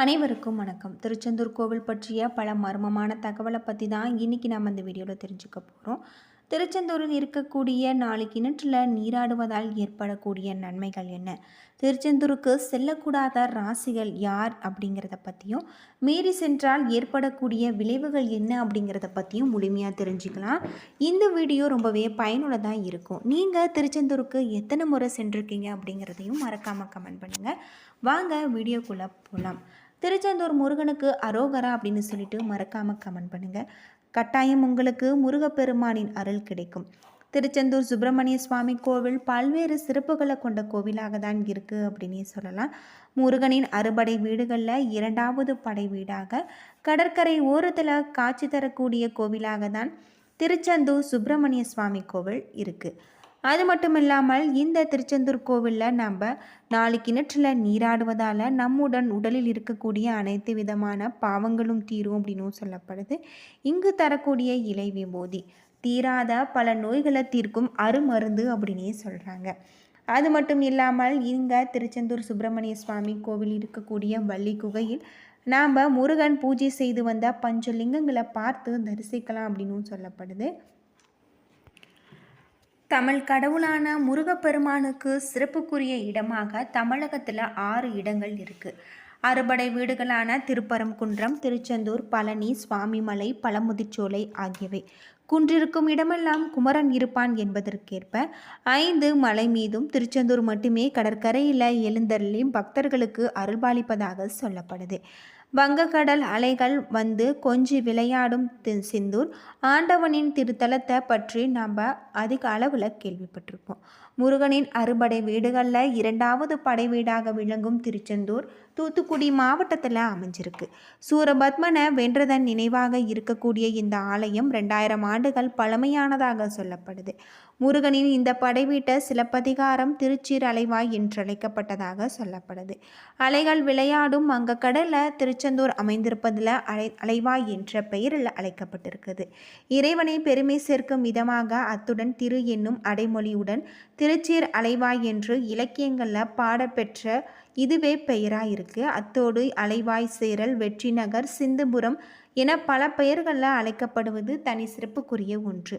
அனைவருக்கும் வணக்கம். திருச்செந்தூர் கோவில் பற்றிய பல மர்மமான தகவலை பற்றி தான் இன்றைக்கி நம்ம இந்த வீடியோவில் தெரிஞ்சுக்க போகிறோம் திருச்செந்தூரில் இருக்கக்கூடிய நாலு கிணற்றில் நீராடுவதால் ஏற்படக்கூடிய நன்மைகள் என்ன? திருச்செந்தூருக்கு செல்லக்கூடாத ராசிகள் யார் அப்படிங்கிறத பற்றியும் மீறி சென்றால் ஏற்படக்கூடிய விளைவுகள் என்ன அப்படிங்கிறத பற்றியும் முழுமையாக தெரிஞ்சுக்கலாம். இந்த வீடியோ ரொம்பவே பயனுள்ளதாக இருக்கும். நீங்கள் திருச்செந்தூருக்கு எத்தனை முறை சென்றிருக்கீங்க அப்படிங்கிறதையும் மறக்காமல் கமெண்ட் பண்ணுங்கள் வாங்க வீடியோக்குள்ளே போகலாம் திருச்செந்தூர் முருகனுக்கு அரோகரா அப்படின்னு சொல்லிட்டு மறக்காமல் கமெண்ட் பண்ணுங்கள் கட்டாயம் உங்களுக்கு முருகப்பெருமானின் அருள் கிடைக்கும். திருச்செந்தூர் சுப்பிரமணிய சுவாமி கோவில் பல்வேறு சிறப்புகளை கொண்ட கோவிலாக தான் இருக்குது அப்படின்னே சொல்லலாம். முருகனின் அறுபடை வீடுகளில் இரண்டாவது படை வீடாக கடற்கரை ஓரத்தில் காட்சி தரக்கூடிய கோவிலாக தான் திருச்செந்தூர் சுப்பிரமணிய சுவாமி கோவில் இருக்குது அது மட்டும் இல்லாமல் இந்த திருச்செந்தூர் கோவிலில் நம்ம நாலு கிணற்றில் நீராடுவதால் நம்முடன் உடலில் இருக்கக்கூடிய அனைத்து விதமான பாவங்களும் தீரும் அப்படின்னும் சொல்லப்படுது. இங்கு தரக்கூடிய இலை விபூதி. தீராத பல நோய்களை தீர்க்கும் அருமருந்து அப்படின்னே சொல்கிறாங்க அது மட்டும் இல்லாமல் இங்கே திருச்செந்தூர் சுப்பிரமணிய சுவாமி கோவில் இருக்கக்கூடிய வள்ளி குகையில் நாம் முருகன் பூஜை செய்து வந்த பஞ்சலிங்கங்களை பார்த்து தரிசிக்கலாம் அப்படின்னும் சொல்லப்படுது. தமிழ் கடவுளான முருகப்பெருமானுக்கு சிறப்புக்குரிய இடமாக தமிழகத்தில் ஆறு இடங்கள் இருக்குது அறுபடை வீடுகளான திருப்பரங்குன்றம் திருச்செந்தூர் பழனி சுவாமிமலை பழமுதிர்ச்சோலை ஆகியவை. குன்றிருக்கும் இடமெல்லாம் குமரன் இருப்பான் என்பதற்கேற்ப ஐந்து மலை மீதும் திருச்செந்தூர் மட்டுமே கடற்கரையில் எழுந்தருளியும் பக்தர்களுக்கு அருள்பாலிப்பதாக சொல்லப்படுது. வங்கக்கடல் அலைகள் வந்து கொஞ்சி விளையாடும் சிந்தூர். ஆண்டவனின் திருத்தலத்தை பற்றி நம்ம அதிக அளவில் கேள்விப்பட்டிருப்போம். முருகனின் அறுபடை வீடுகளில் இரண்டாவது படை வீடாக விளங்கும் திருச்செந்தூர் தூத்துக்குடி மாவட்டத்தில் அமைஞ்சிருக்கு. சூரபத்மனை வென்றதன் நினைவாக இருக்கக்கூடிய இந்த ஆலயம் ரெண்டாயிரம் ஆண்டுகள் பழமையானதாக சொல்லப்படுது. முருகனின் இந்த படைவீட்ட சிலப்பதிகாரம் திருச்சீர் அலைவாய் என்றழைக்கப்பட்டதாக சொல்லப்படுது. அலைகள் விளையாடும் அங்க கடலில் திருச்செந்தூர் அமைந்திருப்பதில் அலை அலைவாய் என்ற பெயரில் அழைக்கப்பட்டிருக்குது. இறைவனை பெருமை சேர்க்கும் விதமாக அத்துடன் திரு என்னும் அடைமொழியுடன் திருச்சீர் அலைவாய் என்று இலக்கியங்களில் பாடப்பெற்ற இதுவே பெயராக இருக்குது அத்தோடு அலைவாய் சேரல் வெற்றிநகர் சிந்துபுரம் என பல பெயர்களில் அழைக்கப்படுவது தனி சிறப்புக்குரிய ஒன்று.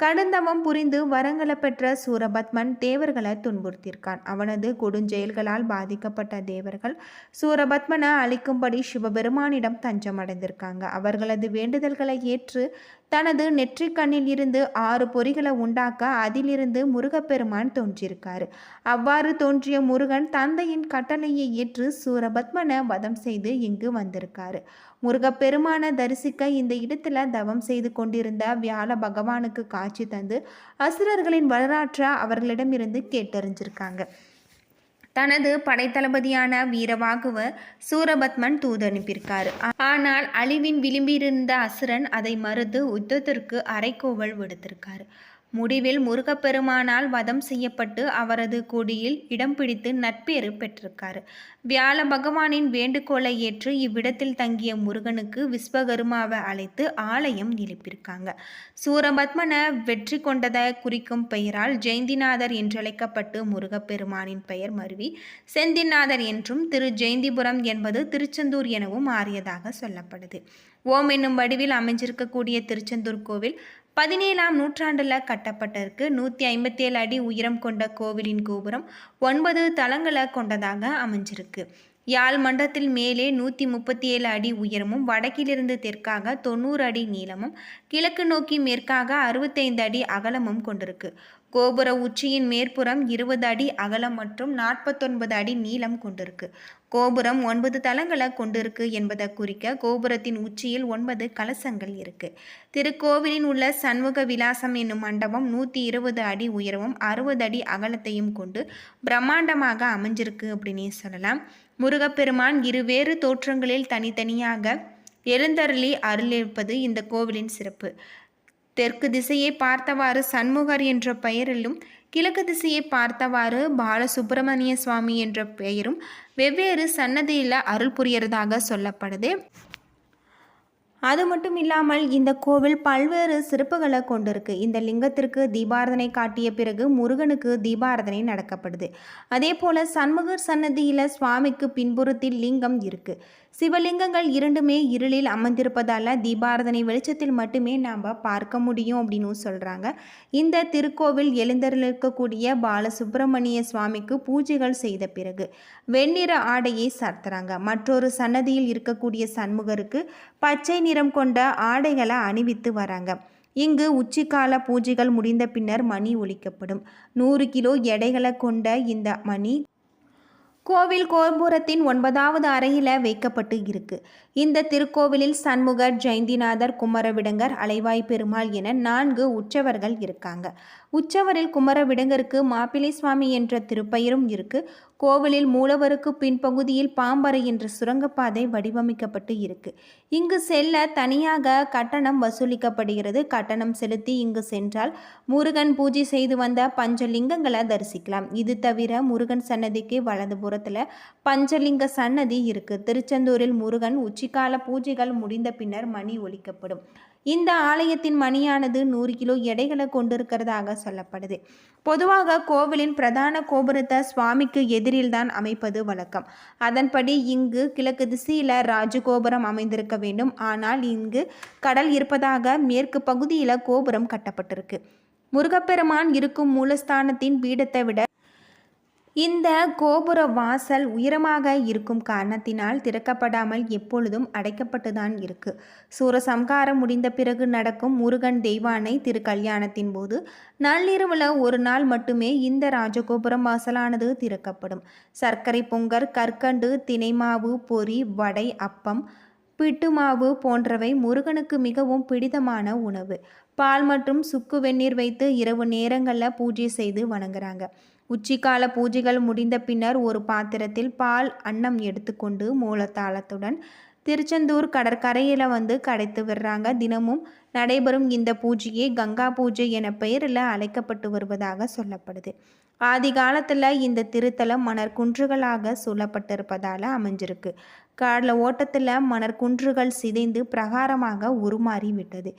கடந்தமம் புரிந்து வரங்களை பெற்ற சூரபத்மன் தேவர்களை துன்புறுத்தியிருக்கான் அவனது கொடுஞ்செயல்களால் பாதிக்கப்பட்ட தேவர்கள் சூரபத்மனை அழிக்கும்படி சிவபெருமானிடம் தஞ்சம் அடைந்திருக்காங்க அவர்களது வேண்டுதல்களை ஏற்று தனது நெற்றிக்கண்ணில் இருந்து ஆறு பொறிகளை உண்டாக்க அதிலிருந்து முருகப்பெருமான் தோன்றியிருக்காரு. அவ்வாறு தோன்றிய முருகன் தந்தையின் கட்டளையை ஏற்று சூரபத்மனை வதம் செய்து இங்கு வந்திருக்காரு. முருகப்பெருமானை தரிசிக்க இந்த இடத்துல தவம் செய்து கொண்டிருந்த வியாழ பகவானுக்கு காட்சி தந்து அசுரர்களின் வரலாற்றை அவர்களிடமிருந்து கேட்டறிஞ்சிருக்காங்க. தனது படைத்தளபதியான வீரவாகுவ சூரபத்மன் தூது அனுப்பியிருக்காரு. ஆனால் அழிவின் விளிம்பியிருந்த அசுரன் அதை மறுத்து யுத்தத்திற்கு அரைக்கோவல் விடுத்திருக்காரு. முடிவில் முருகப்பெருமானால் வதம் செய்யப்பட்டு அவரது கொடியில் இடம் பிடித்து நட்பேறு பெற்றிருக்காரு. வியாழ பகவானின் வேண்டுகோளை ஏற்று இவ்விடத்தில் தங்கிய முருகனுக்கு விஸ்வகருமாவை அழைத்து ஆலயம் எழுப்பியிருக்காங்க சூரபத்மனை வெற்றி கொண்டதை குறிக்கும் பெயரால் ஜெயந்திநாதர் என்றழைக்கப்பட்டு முருகப்பெருமானின் பெயர் மருவி செந்திநாதர் என்றும் திரு ஜெயந்திபுரம் என்பது திருச்செந்தூர் எனவும் மாறியதாக சொல்லப்படுது. ஓம் என்னும் வடிவில் அமைஞ்சிருக்கக்கூடிய திருச்செந்தூர் கோவில் பதினேழாம் நூற்றாண்டில் கட்டப்பட்டிருக்கு. நூற்றி ஐம்பத்தி ஏழு அடி உயரம் கொண்ட கோவிலின் கோபுரம் ஒன்பது தளங்களை கொண்டதாக அமைஞ்சிருக்கு. யாழ் மண்டத்தில் மேலே நூற்றி முப்பத்தி ஏழு அடி உயரமும் வடக்கிலிருந்து தெற்காக தொண்ணூறு அடி நீளமும் கிழக்கு நோக்கி மேற்காக அறுபத்தைந்து அடி அகலமும் கொண்டிருக்கு. கோபுர உச்சியின் மேற்புறம் இருபது அடி அகலம் மற்றும் நாற்பத்தொன்பது அடி நீளம் கொண்டிருக்கு. கோபுரம் ஒன்பது தளங்களை கொண்டிருக்கு என்பதை குறிக்க கோபுரத்தின் உச்சியில் ஒன்பது கலசங்கள் இருக்கு. திருக்கோவிலின் உள்ள சண்முக விலாசம் என்னும் மண்டபம் நூற்றி இருபது அடி உயரமும் அறுபது அடி அகலத்தையும் கொண்டு பிரம்மாண்டமாக அமைஞ்சிருக்கு அப்படின்னே சொல்லலாம். முருகப்பெருமான் இருவேறு தோற்றங்களில் தனித்தனியாக எழுந்தருளி அருளிருப்பது இந்த கோவிலின் சிறப்பு. தெற்கு திசையை பார்த்தவாறு சண்முகர் என்ற பெயரிலும் கிழக்கு திசையை பார்த்தவாறு பாலசுப்பிரமணிய சுவாமி என்ற பெயரும் வெவ்வேறு சன்னதியில் அருள் புரியறதாக சொல்லப்படுது. அது மட்டும் இல்லாமல் இந்த கோவில் பல்வேறு சிறப்புகளை கொண்டிருக்கு. இந்த லிங்கத்திற்கு தீபாரதனை காட்டிய பிறகு முருகனுக்கு தீபாரதனை நடக்கப்படுது. அதே போல் சண்முகர் சன்னதியில் சுவாமிக்கு பின்புறத்தில் லிங்கம் இருக்குது சிவலிங்கங்கள் இரண்டுமே இருளில் அமர்ந்திருப்பதால் தீபாரதனை வெளிச்சத்தில் மட்டுமே நாம் பார்க்க முடியும் அப்படின்னு சொல்கிறாங்க இந்த திருக்கோவில் எழுந்தருளிருக்கக்கூடிய பாலசுப்பிரமணிய சுவாமிக்கு பூஜைகள் செய்த பிறகு வெண்ணிற ஆடையை சார்த்துறாங்க. மற்றொரு சன்னதியில் இருக்கக்கூடிய சண்முகருக்கு பச்சை நிறம் கொண்ட ஆடைகளை அணிவித்து வராங்க. இங்கு உச்சிக்கால பூஜைகள் முடிந்த பின்னர் மணி ஒலிக்கப்படும். நூறு கிலோ எடைகளை கொண்ட இந்த மணி கோவில் கோபுரத்தின் ஒன்பதாவது அறையில் வைக்கப்பட்டு இருக்கு. இந்த திருக்கோவிலில் சண்முகர் ஜெயந்திநாதர் குமரவிடங்கர் அலைவாய் பெருமாள் என நான்கு உற்சவர்கள் இருக்காங்க. உற்சவரில் குமரவிடங்கருக்கு மாப்பிள்ளை சுவாமி என்ற திருப்பெயரும் இருக்கு. கோவிலில் மூலவருக்கு பின்பகுதியில் பாம்பறை என்ற சுரங்கப்பாதை வடிவமைக்கப்பட்டு இருக்கு. இங்கு செல்ல தனியாக கட்டணம் வசூலிக்கப்படுகிறது. கட்டணம் செலுத்தி இங்கு சென்றால் முருகன் பூஜை செய்து வந்த பஞ்சலிங்கங்களை தரிசிக்கலாம். இது தவிர முருகன் சன்னதிக்கு வலது புறத்தில் பஞ்சலிங்க சன்னதி இருக்கு. திருச்செந்தூரில் முருகன் உச்சிக்கால பூஜைகள் முடிந்த பின்னர் மணி ஒலிக்கப்படும். இந்த ஆலயத்தின் மணியானது நூறு கிலோ எடைகளை கொண்டிருக்கிறதாக சொல்லப்படுது. பொதுவாக கோவிலின் பிரதான கோபுரத்தை சுவாமிக்கு எதிரில்தான் அமைப்பது வழக்கம். அதன்படி இங்கு கிழக்கு திசையில் ராஜகோபுரம் அமைந்திருக்க வேண்டும். ஆனால் இங்கு கடல் இருப்பதாக மேற்கு பகுதியில் கோபுரம் கட்டப்பட்டிருக்கு. முருகப்பெருமான் இருக்கும் மூலஸ்தானத்தின் பீடத்தை விட இந்த கோபுர வாசல் உயரமாக இருக்கும் காரணத்தினால் திறக்கப்படாமல் எப்பொழுதும் அடைக்கப்பட்டுதான் இருக்கு. சூரசம்காரம் முடிந்த பிறகு நடக்கும் முருகன் தெய்வானை திருக்கல்யாணத்தின் போது நள்ளிரவில் ஒரு நாள் மட்டுமே இந்த ராஜகோபுரம் வாசலானது திறக்கப்படும். சர்க்கரை பொங்கல் கற்கண்டு தினைமாவு பொறி வடை அப்பம் பிட்டுமாவு போன்றவை முருகனுக்கு மிகவும் பிடித்தமான உணவு. பால் மற்றும் சுக்கு வெந்நீர் வைத்து இரவு நேரங்களில் பூஜை செய்து வணங்குறாங்க. உச்சிக்கால பூஜைகள் முடிந்த பின்னர் ஒரு பாத்திரத்தில் பால் அன்னம் எடுத்துக்கொண்டு மூலத்தாளத்துடன் திருச்செந்தூர் கடற்கரையில் வந்து கடைத்து விடுறாங்க. தினமும் நடைபெறும் இந்த பூஜையே கங்கா பூஜை என பெயரில் அழைக்கப்பட்டு வருவதாக சொல்லப்படுது. ஆதி காலத்தில் இந்த திருத்தலம் மணர் குன்றுகளாக சூழப்பட்டிருப்பதால் அமைஞ்சிருக்கு. காடல ஓட்டத்தில் மணர் குன்றுகள் சிதைந்து பிரகாரமாக உருமாறி விட்டது.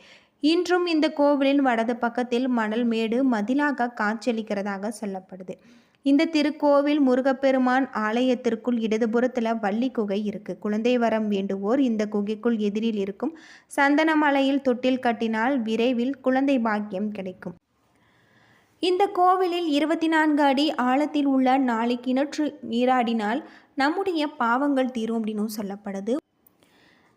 இன்றும் இந்த கோவிலின் வடது பக்கத்தில் மணல் மேடு மதிலாக காட்சியளிக்கிறதாக சொல்லப்படுது. இந்த திருக்கோவில் முருகப்பெருமான் ஆலயத்திற்குள் இடதுபுறத்தில் வள்ளி குகை இருக்கு. குழந்தை வரம் வேண்டுவோர் இந்த குகைக்குள் எதிரில் இருக்கும் சந்தனமலையில் தொட்டில் கட்டினால் விரைவில் குழந்தை பாக்கியம் கிடைக்கும். இந்த கோவிலில் இருபத்தி நான்கு அடி ஆழத்தில் உள்ள நாளை கிணற்று நீராடினால் நம்முடைய பாவங்கள் தீரும் அப்படின்னு சொல்லப்படுது.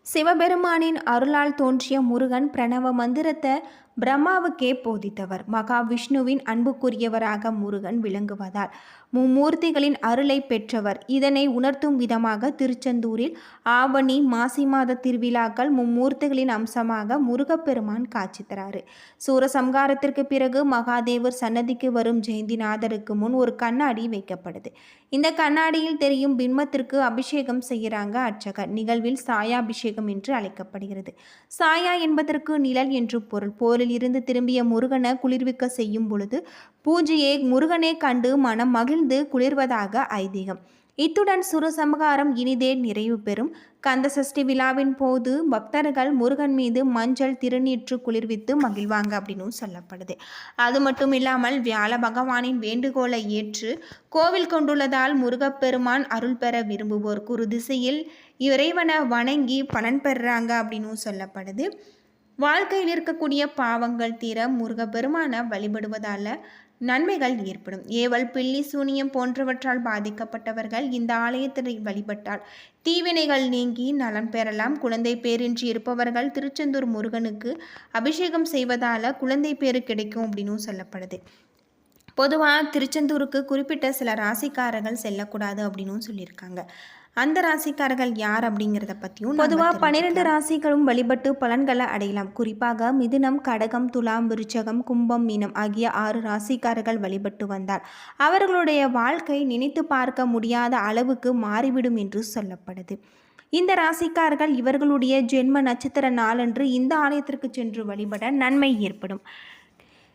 சிவபெருமானின் அருளால் தோன்றிய முருகன் பிரணவ மந்திரத்தை பிரம்மாவுக்கே போதித்தவர். மகாவிஷ்ணுவின் அன்புக்குரியவராக முருகன் விளங்குவதால் மும்மூர்த்திகளின் அருளை பெற்றவர். இதனை உணர்த்தும் விதமாக திருச்செந்தூரில் ஆவணி மாசி மாத திருவிழாக்கள் மும்மூர்த்திகளின் அம்சமாக முருகப்பெருமான் காட்சி தராரு சூரசம்காரத்திற்கு பிறகு மகாதேவர் சன்னதிக்கு வரும் ஜெயந்திநாதருக்கு முன் ஒரு கண்ணாடி வைக்கப்படுது இந்த கண்ணாடியில் தெரியும் பின்மத்திற்கு அபிஷேகம் செய்கிறாங்க அர்ச்சகர். நிகழ்வில் சாயாபிஷேகம் என்று அழைக்கப்படுகிறது. சாயா என்பதற்கு நிழல் என்று பொருள். போரில் இருந்து திரும்பிய முருகனை குளிர்விக்க செய்யும் பொழுது பூஜையை முருகனே கண்டு மனம் மகிழ்ந்து குளிர்வதாக ஐதீகம். இத்துடன் சுரசம்ஹாரம் இனிதே நிறைவு பெறும். கந்த சஷ்டி விழாவின் போது பக்தர்கள் முருகன் மீது மஞ்சள் திருநீற்று குளிர்வித்து மகிழ்வாங்க அப்படின்னு சொல்லப்படுது. அது மட்டும் இல்லாமல் வியாழ பகவானின் வேண்டுகோளை ஏற்று கோவில் கொண்டுள்ளதால் முருகப்பெருமான் அருள் பெற விரும்புவோர் குரு திசையில் இறைவனை வணங்கி பலன் பெறுறாங்க அப்படின்னு சொல்லப்படுது. வாழ்க்கையில் இருக்கக்கூடிய பாவங்கள் தீர முருகப்பெருமான வழிபடுவதால் நன்மைகள் ஏற்படும். ஏவல் பில்லி சூனியம் போன்றவற்றால் பாதிக்கப்பட்டவர்கள் இந்த ஆலயத்தை வழிபட்டால் தீவினைகள் நீங்கி நலன் பெறலாம். குழந்தை பேரின்றி இருப்பவர்கள் திருச்செந்தூர் முருகனுக்கு அபிஷேகம் செய்வதால் குழந்தை பேரு கிடைக்கும் அப்படின்னு சொல்லப்படுது. பொதுவாக திருச்செந்தூருக்கு குறிப்பிட்ட சில ராசிக்காரர்கள் செல்லக்கூடாது அப்படின்னு சொல்லியிருக்காங்க. அந்த ராசிக்காரர்கள் யார் அப்படிங்கிறத பற்றியும் பொதுவாக பன்னிரெண்டு ராசிகளும் வழிபட்டு பலன்களை அடையலாம். குறிப்பாக மிதுனம் கடகம் துலாம் விருச்சகம் கும்பம் மீனம் ஆகிய ஆறு ராசிக்காரர்கள் வழிபட்டு வந்தார் அவர்களுடைய வாழ்க்கை நினைத்து பார்க்க முடியாத அளவுக்கு மாறிவிடும் என்று சொல்லப்படுது. இந்த ராசிக்காரர்கள் இவர்களுடைய ஜென்ம நட்சத்திர நாளன்று இந்த ஆலயத்திற்கு சென்று வழிபட நன்மை ஏற்படும்.